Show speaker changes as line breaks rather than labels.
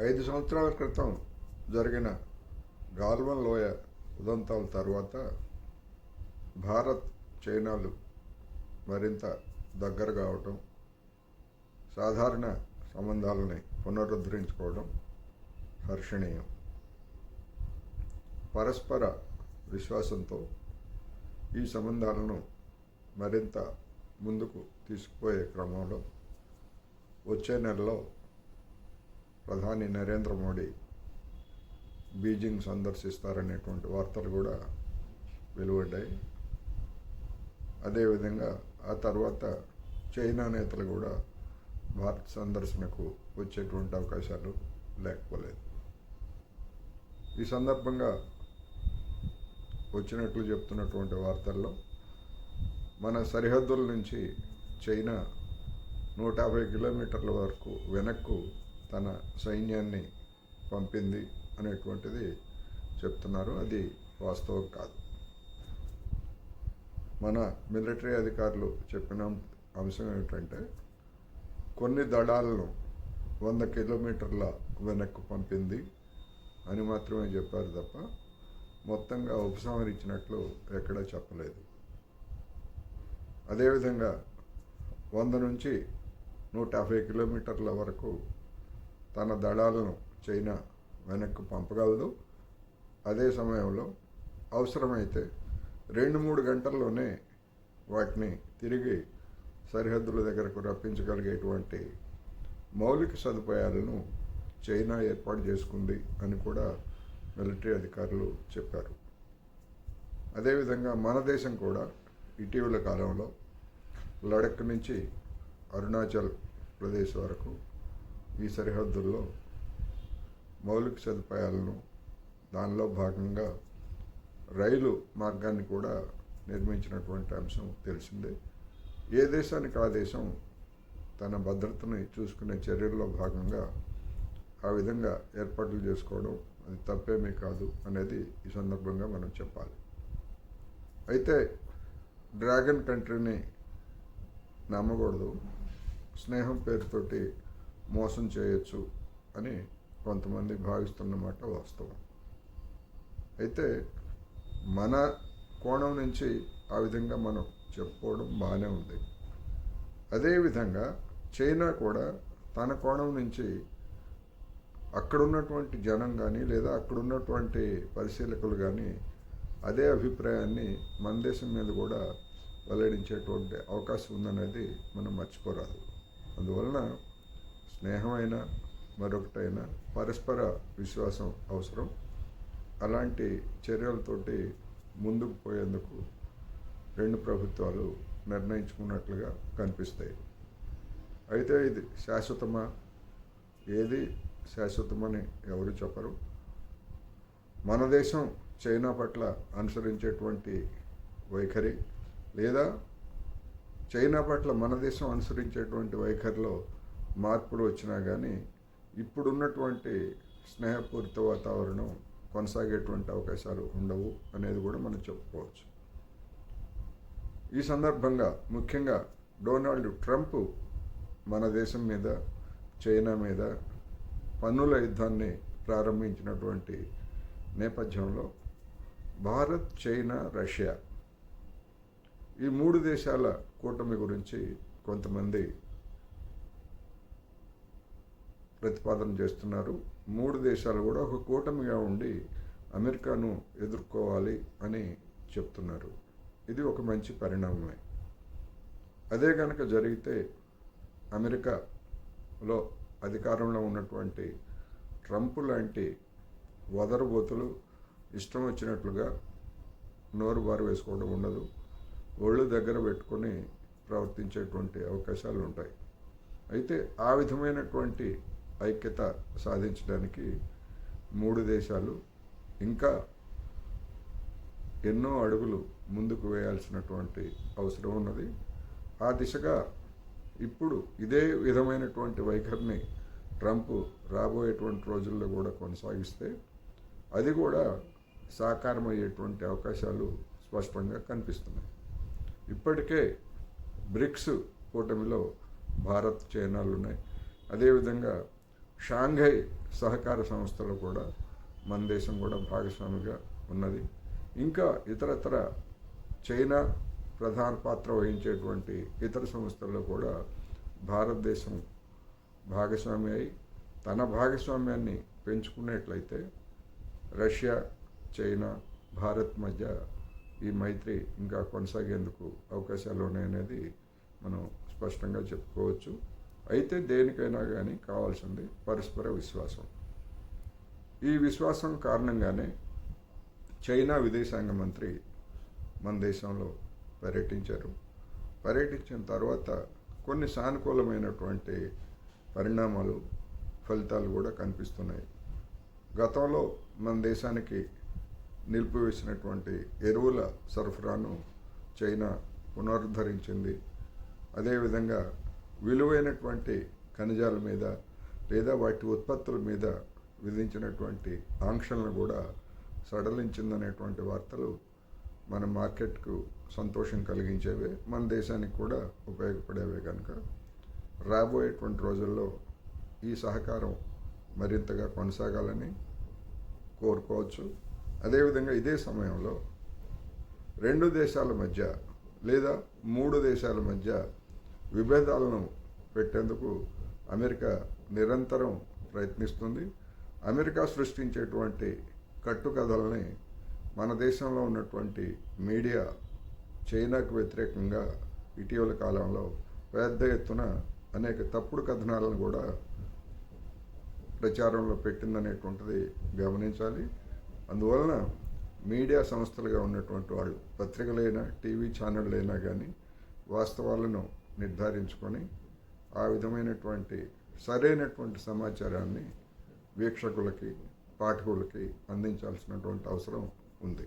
ఐదు సంవత్సరాల క్రితం జరిగిన గాల్వన్ లోయ ఉదంతాల తర్వాత భారత్ చైనాలు మరింత దగ్గర కావటం సాధారణ సంబంధాలని పునరుద్ధరించుకోవడం హర్షణీయం. పరస్పర విశ్వాసంతో ఈ సంబంధాలను మరింత ముందుకు తీసుకుపోయే క్రమంలో వచ్చే నెలలో ప్రధాని నరేంద్ర మోడీ బీజింగ్ సందర్శిస్తారనేటువంటి వార్తలు కూడా వెలువడ్డాయి. అదేవిధంగా ఆ తర్వాత చైనా నేతలు కూడా భారత్ సందర్శనకు వచ్చేటువంటి అవకాశాలు లేకపోలేదు. ఈ సందర్భంగా వచ్చినట్లు చెప్తున్నటువంటి వార్తల్లో మన సరిహద్దుల నుంచి చైనా నూట యాభై కిలోమీటర్ల వరకు వెనక్కు తన సైన్యాన్ని పంపింది అనేటువంటిది చెప్తున్నారు. అది వాస్తవం కాదు. మన మిలిటరీ అధికారులు చెప్పిన అంశం ఏమిటంటే కొన్ని దళాలను వంద కిలోమీటర్ల వెనక్కు పంపింది అని మాత్రమే చెప్పారు తప్ప మొత్తంగా ఉపసంహరించినట్లు ఎక్కడా చెప్పలేదు. అదేవిధంగా వంద నుంచి నూట యాభై కిలోమీటర్ల వరకు తన దళాలను చైనా వెనక్కు పంపగలదు. అదే సమయంలో అవసరమైతే రెండు మూడు గంటల్లోనే వాటిని తిరిగి సరిహద్దుల దగ్గరకు రప్పించగలిగేటువంటి మౌలిక సదుపాయాలను చైనా ఏర్పాటు చేసుకుంది అని కూడా మిలిటరీ అధికారులు చెప్పారు. అదేవిధంగా మన దేశం కూడా ఇటీవల కాలంలో లడక్ నుంచి అరుణాచల్ ప్రదేశ్ వరకు ఈ సరిహద్దుల్లో మౌలిక సదుపాయాలను దానిలో భాగంగా రైలు మార్గాన్ని కూడా నిర్మించినటువంటి అంశం తెలిసిందే. ఏ దేశానికి ఆ దేశం తన భద్రతని చూసుకునే చర్యల్లో భాగంగా ఆ విధంగా ఏర్పాట్లు చేసుకోవడం అది తప్పేమీ కాదు అనేది ఈ సందర్భంగా మనం చెప్పాలి. అయితే డ్రాగన్ కంట్రీని నమ్మకూడదు. స్నేహం పేరుతోటి మోసం చేయొచ్చు అని కొంతమంది భావిస్తున్నమాట వాస్తవం. అయితే మన కోణం నుంచి ఆ విధంగా మనం చెప్పుకోవడం బాగానే ఉంది. అదేవిధంగా చైనా కూడా తన కోణం నుంచి అక్కడున్నటువంటి జనం కానీ లేదా అక్కడ ఉన్నటువంటి పరిశీలకులు కానీ అదే అభిప్రాయాన్ని మన దేశం మీద కూడా వెల్లడించేటువంటి అవకాశం ఉందనేది మనం మర్చిపోరాదు. అందువలన స్నేహమైన మరొకటైన పరస్పర విశ్వాసం అవసరం. అలాంటి చర్యలతోటి ముందుకు పోయేందుకు రెండు ప్రభుత్వాలు నిర్ణయించుకున్నట్లుగా కనిపిస్తాయి. అయితే ఇది శాశ్వతమా? ఏది శాశ్వతమని ఎవరు చెప్పరు. మన దేశం చైనా పట్ల అనుసరించేటువంటి వైఖరి లేదా చైనా పట్ల మన దేశం అనుసరించేటువంటి వైఖరిలో మార్పులు వచ్చినా కానీ ఇప్పుడున్నటువంటి స్నేహపూరిత వాతావరణం కొనసాగేటువంటి అవకాశాలు ఉండవు అనేది కూడా మనం చెప్పుకోవచ్చు. ఈ సందర్భంగా ముఖ్యంగా డొనాల్డ్ ట్రంప్ మన దేశం మీద చైనా మీద పన్నుల యుద్ధాన్ని ప్రారంభించినటువంటి నేపథ్యంలో భారత్ చైనా రష్యా ఈ మూడు దేశాల కూటమి గురించి కొంతమంది ప్రతిపాదన చేస్తున్నారు. మూడు దేశాలు కూడా ఒక కూటమిగా ఉండి అమెరికాను ఎదుర్కోవాలి అని చెప్తున్నారు. ఇది ఒక మంచి పరిణామమే. అదే కనుక జరిగితే అమెరికాలో అధికారంలో ఉన్నటువంటి ట్రంప్ లాంటి వదరబోతులు ఇష్టం వచ్చినట్లుగా నోరు బారు వేసుకోవడం ఉండదు. ఒళ్ళు దగ్గర పెట్టుకొని ప్రవర్తించేటువంటి అవకాశాలు ఉంటాయి. అయితే ఆ విధమైనటువంటి ఐక్యత సాధించడానికి మూడు దేశాలు ఇంకా ఎన్నో అడుగులు ముందుకు వేయాల్సినటువంటి అవసరం ఉన్నది. ఆ దిశగా ఇప్పుడు ఇదే విధమైనటువంటి వైఖరిని ట్రంప్ రాబోయేటువంటి రోజుల్లో కూడా కొనసాగిస్తే అది కూడా సాకారమయ్యేటువంటి అవకాశాలు స్పష్టంగా కనిపిస్తున్నాయి. ఇప్పటికే బ్రిక్స్ కూటమిలో భారత్ చైనాలు ఉన్నాయి. అదేవిధంగా షాంఘై సహకార సంస్థలో కూడా మన దేశం కూడా భాగస్వామిగా ఉన్నది. ఇంకా ఇతరతర చైనా ప్రధాన పాత్ర వహించేటువంటి ఇతర సంస్థల్లో కూడా భారతదేశం భాగస్వామి అయి తన భాగస్వామ్యాన్ని పెంచుకున్నట్లయితే రష్యా చైనా భారత్ మధ్య ఈ మైత్రి ఇంకా కొనసాగేందుకు అవకాశాలు ఉన్నాయనేది మనం స్పష్టంగా చెప్పుకోవచ్చు. అయితే దేనికైనా కానీ కావాల్సింది పరస్పర విశ్వాసం. ఈ విశ్వాసం కారణంగానే చైనా విదేశాంగ మంత్రి మన దేశంలో పర్యటించారు. పర్యటించిన తర్వాత కొన్ని సానుకూలమైనటువంటి పరిణామాలు ఫలితాలు కూడా కనిపిస్తున్నాయి. గతంలో మన దేశానికి నిలిపివేసినటువంటి ఎరువుల సరఫరాను చైనా పునరుద్ధరించింది. అదేవిధంగా విలువైనటువంటి ఖనిజాల మీద లేదా వాటి ఉత్పత్తుల మీద విధించినటువంటి ఆంక్షలను కూడా సడలించిందనేటువంటి వార్తలు మన మార్కెట్కు సంతోషం కలిగించేవే మన దేశానికి కూడా ఉపయోగపడేవే కనుక రాబోయేటువంటి రోజుల్లో ఈ సహకారం మరింతగా కొనసాగాలని కోరుకోవచ్చు. అదేవిధంగా ఇదే సమయంలో రెండు దేశాల మధ్య లేదా మూడు దేశాల మధ్య విభేదాలను పెట్టేందుకు అమెరికా నిరంతరం ప్రయత్నిస్తుంది. అమెరికా సృష్టించేటువంటి కట్టుకథల్ని మన దేశంలో ఉన్నటువంటి మీడియా చైనాకు వ్యతిరేకంగా ఇటీవల కాలంలో పెద్ద ఎత్తున అనేక తప్పుడు కథనాలను కూడా ప్రచారంలో పెట్టిందనేటువంటిది గమనించాలి. అందువలన మీడియా సంస్థలుగా ఉన్నటువంటి వాళ్ళు పత్రికలైనా టీవీ ఛానళ్ళైనా కానీ వాస్తవాలను నిర్ధారించుకొని ఆ విధమైనటువంటి సరైనటువంటి సమాచారాన్ని వీక్షకులకి పాఠకులకి అందించాల్సినటువంటి అవసరం ఉంది.